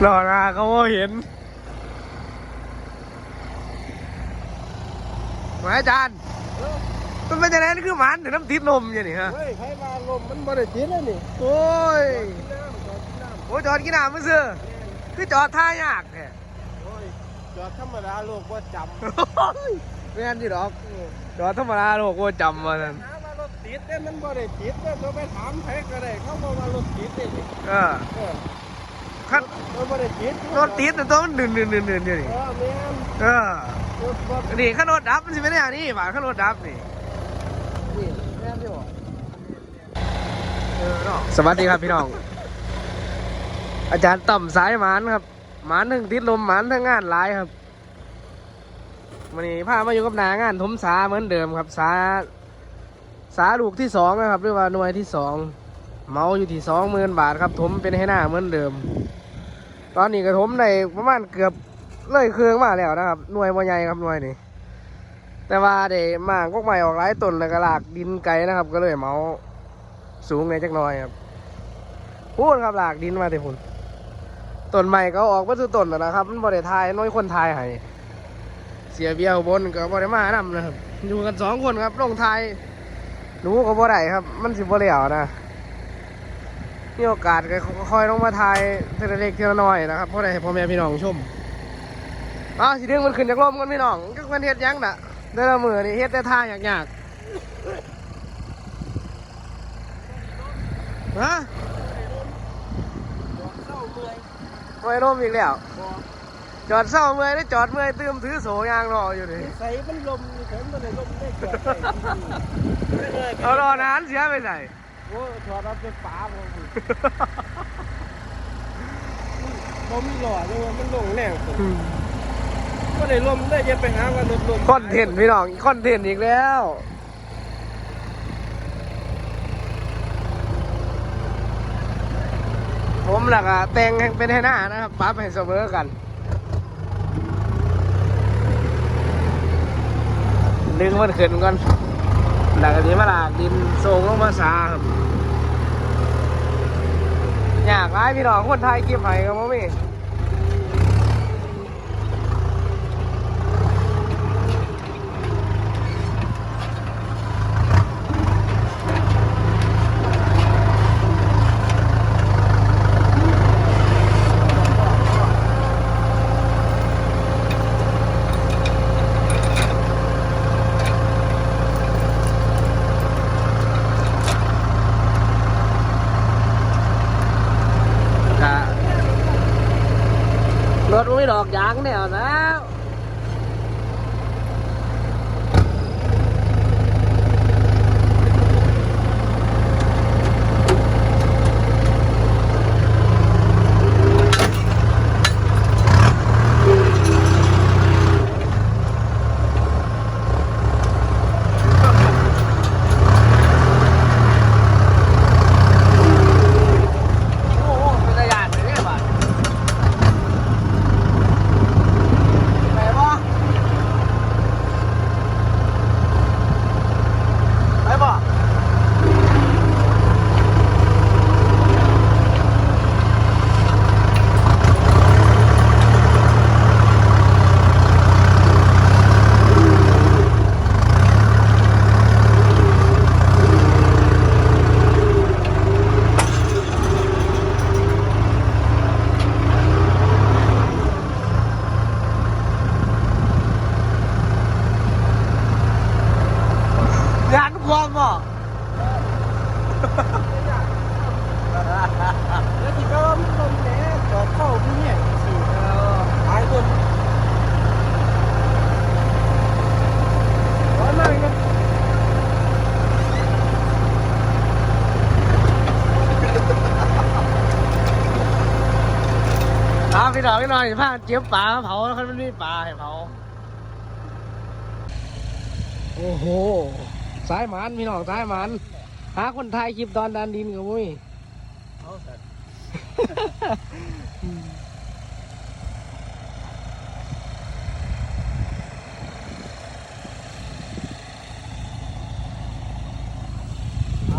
หล่อนาเขาบ่เห็นมาอาจารย์ มันเป็นยังไงนี่คือหมันถึงน้ำติดลมอย่างนี้ฮะ เฮ้ยใครมาลมมันบ่ได้ติดแล้วนี่โอ้ยกินน้ำจอดกินน้ำโอ้ยจอดกินน้ำมึงเสือคือจอดท่ายากแท้โอ้ยจอดธรรมดาโลกว่าจำไม่งั้นที่ดอก จอดธรรมดาโลกว่าจำมานั่นหาว่ารถติดแต่มันบ่ได้ติดแต่เราไปถามใครก็ได้เขาบอกว่ารถติดนี่นี่เออเออ คันมันบ่ได้ติดรถติดแต่ตัวมันดื่นดื่นดื่นดื่นอยู่นี่เออแม่นเออรถรถนี่ขันรถดับมันสิเป็นอย่างนี้บ่าขันรถดับนี่นี่แม่นที่บ่เออเนาะสวัสดีครับพี่น้อง อาจารย์ต่ำสายหมานครับหมานทั้งติดลมหมานทั้งงานหลายครับวันนี้พามาอยู่กับหนางานทมสาเหมือนเดิมครับสาสาลูกที่สองนะครับหรือว่าหน่วยที่สองเมาอยู่ที่สองหมื่นบาทครับถมเป็นให้หน้าเหมือนเดิม ตอนนี้กระถมในประมาณเกือบเลยเครื่องมาแล้วนะครับหน่วยบ่ใหญ่ครับหน่วยนี้แต่ว่าเดี๋ยวมากกใหม่ออกหลายต้นแล้วก็ลากดินไกลนะครับ ก็เลยเมาสูงในจักน่อยครับพูดครับหลากดินมาแต่พุ่นต้นใหม่ก็ออกมาสู่ต้นแล้วนะครับ มันบ่ไทายน้อยคนทายให้เสียเบี้ยอุบนก็บ่ได้มานำนะครับ อยู่กันสองคนครับลงทายหนูก็บ่ได้ครับ มันสิบ่แล้วนะ มีโอกาสก็ค่อยๆลงมาทายเทละเล็กเทละน้อยนะครับเพราะได้ให้พ่อแม่พี่น้องชมอ้าวสิดึงมันขึ้นจากลมกันพี่น้องก็มันเฮ็ดหยังน่ะแต่ละมือนี่เฮ็ดแต่ท่ายากๆฮะเศร้าเมื่อยไว้ร่มอีกแล้วบ่จอดเศร้าเมื่อยได้จอดเมื่อยตืมถือโสยางรออยู่นี่ใส่มันลมนี่เถินบ่ได้ลมได้จอดได้เอารอนานเสียไปไหน โอ้ถอดเอาเป็นป๋าบ่สิบ่มีหล่อเลยว่ามันลงแรงสุดบ่ได้ลมได้อย่าไปหาว่ารถลมคอนเทนต์พี่น้องคอนเทนต์อีกแล้วผมหลักอะแต่งให้เป็นให้หน้านะครับปรั๊บให้เสมอกัน ดึงมันขึ้นก่อน หลักอันนี้มาลากดินส่งลงมาซาครับอยากร้ายพี่น้องคนไทยเก็บไห้ครับผมมี่ะรถ ไม่ดอกยางแนวแล้วโอ้โหเป็นระยะเลยเนี่ยบ้านไปบ่ไปบ่ ยานความบ่แล้วที่ก็มันลมแหน่จอเข้าพี่เนี่ยสิหายคนร้อนมากเลยนะเอาพี่น้องพี่หน้อย่าพาเจี๊ยบปลาเผาแล้วมันมีปลาให้เผาโอ้โห สายหมันพี่น้องสายหมันหาคนไทยคลิปตอนดันดินกับมุ้ยเอ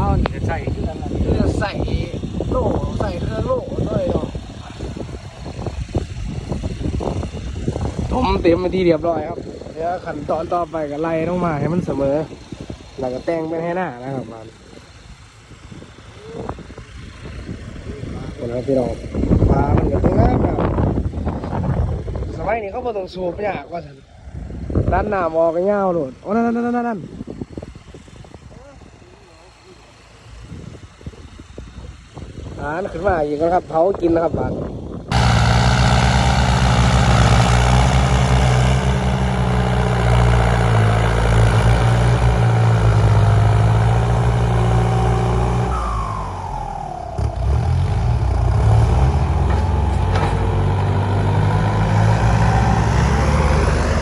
าเนี่จใส่คืเรือใส่โลใส่เรือโล่ด้วยเนาะทมเต็มมาทีเรียบร้อยครับ เดี๋ยวขันตอนต่อไปก็ไล่ลงมาให้มันเสมอ แล้วก็แต่งเป็นให้หน้านะครับมันคนละพี่น้องปลามันก็ต้องามครับสมัยนี้เขาบ่ต้องสูบยากว่าสันด้านหน้ามอกก็เงาวโหลดโอ้นั่นนั่นนั่นนั่นอ่านขึ้นมาอีกแล้วครับเผากินนะครับบาน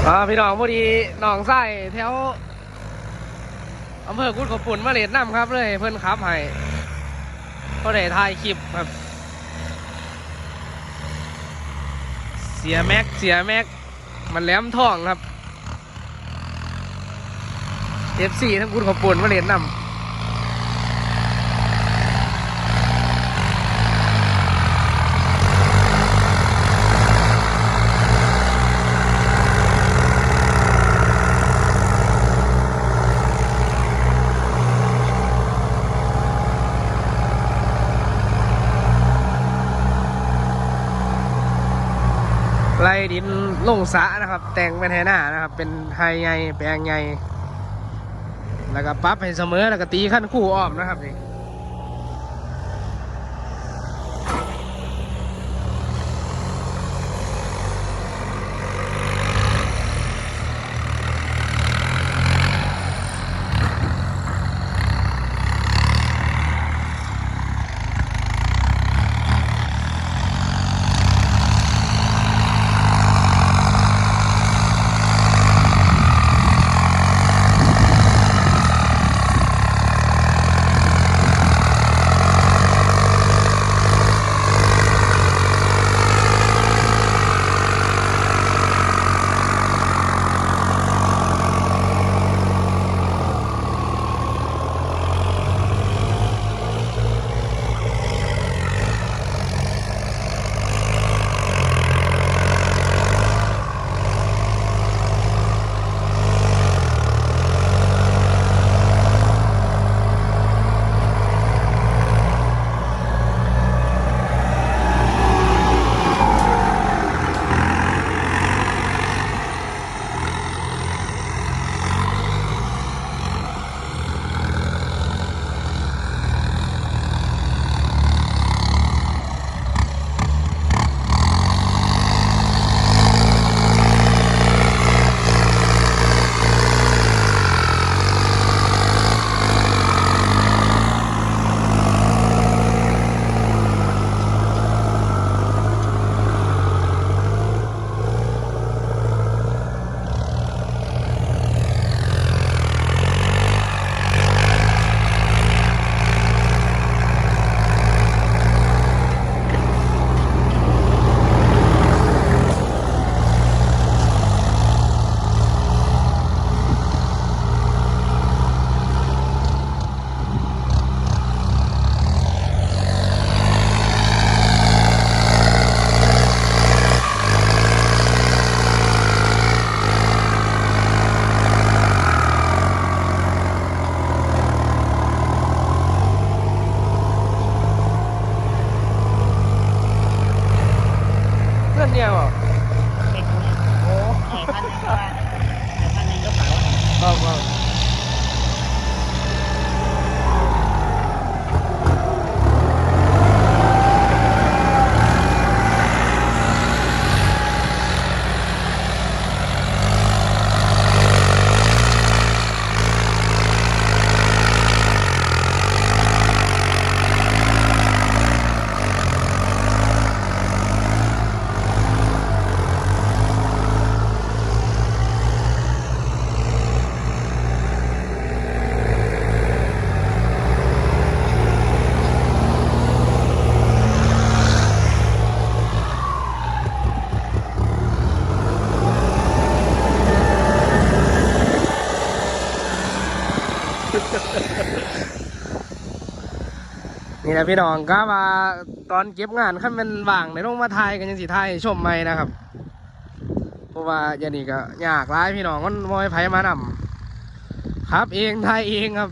อ่าพี่น้องพอดีน้องไส้แถวอำเภอกุดขปุ่นมาเลดน้ำครับเลยเพื่อนขับให้ก็ได้ถ่ายคลิปครับ เสียแม็กเสียแม็กมันแหลมท่องครับเอฟซีทั้งกุดขปุ่นมาเลดน้ำ ไล่ดินลงสะนะครับ แต่งเป็นไฮหน้านะครับ เป็นไฮไงแปลงไงแล้วก็ปั๊บให้เสมอแล้วก็ตีขั้นคู่อ้อมนะครับนี่ นี่นะพี่น้องก็ว่าตอนเก็บงานขั้นเป็นว่างในลงมาไทยกันยังสีไทยชมไหมนะครับ เพราะว่าอย่างนี้ก็ยากร้ายพี่น้องมันมอยไผมานำครับเองไทยเองครับ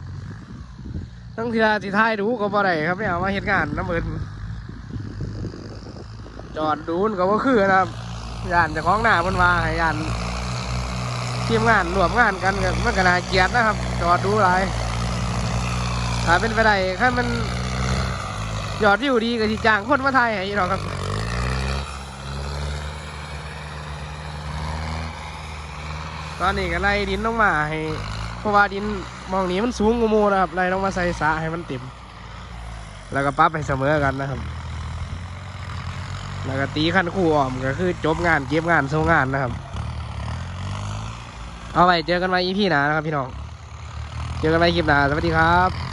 ตั้งเทือสิทยดูก็บ่ได้ครับเนี่ยเอามาเฮ็ดงานน้ำเบินจอดดูนก็บ่าคือนะครับยานจะของหน้าเพิ่นว่าให้ยานทีมงานรวมงานกันก็มันก็น่าเกียดนะครับ จอดดูหลายถ้าเป็นไปได้ถ้ามัน ยอดวิวดีก็สิจ้างคนมาถ่ายให้อีกหรอครับตอนนี้ก็ไล่ดินลงมาให้เพราะว่าดินมองนี้มันสูงกว่ามูนะครับไล่ลงมาใส่สะให้มันเต็ม แล้วก็ปั๊บให้เสมอกันนะครับ แล้วก็ตีขั้นคู่อ้อมก็คือจบงานเก็บงานโซงานนะครับ เอาไว้เจอกันใหม่ EP หน้านะครับพี่น้อง เจอกันใหม่คลิปหน้าสวัสดีครับ